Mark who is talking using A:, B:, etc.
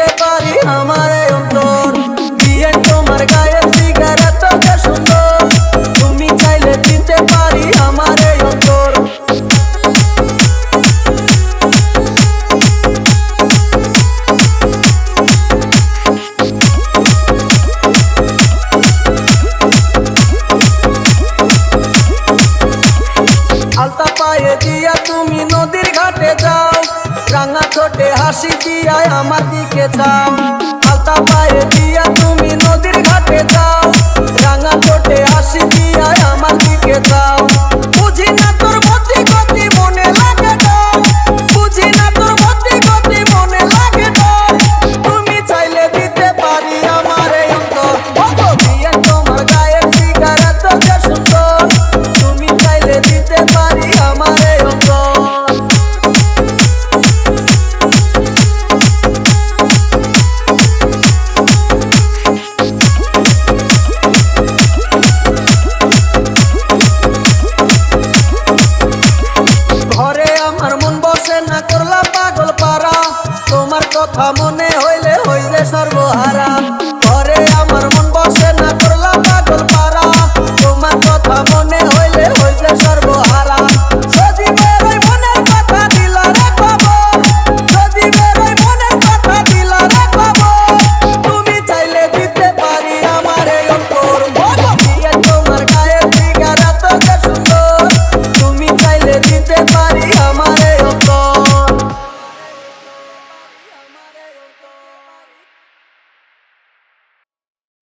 A: দিতে পারি আমার অন্তর। দিয়ে তোমার গায়ের তুমি চাইলে দিতে তুমি নদীর ঘাটে যাও। রাঙা ঠোঁটে হাসি দিয়ায় আমার দিকে চাও। কথা মনে হইলে হইলে সর্বহারা।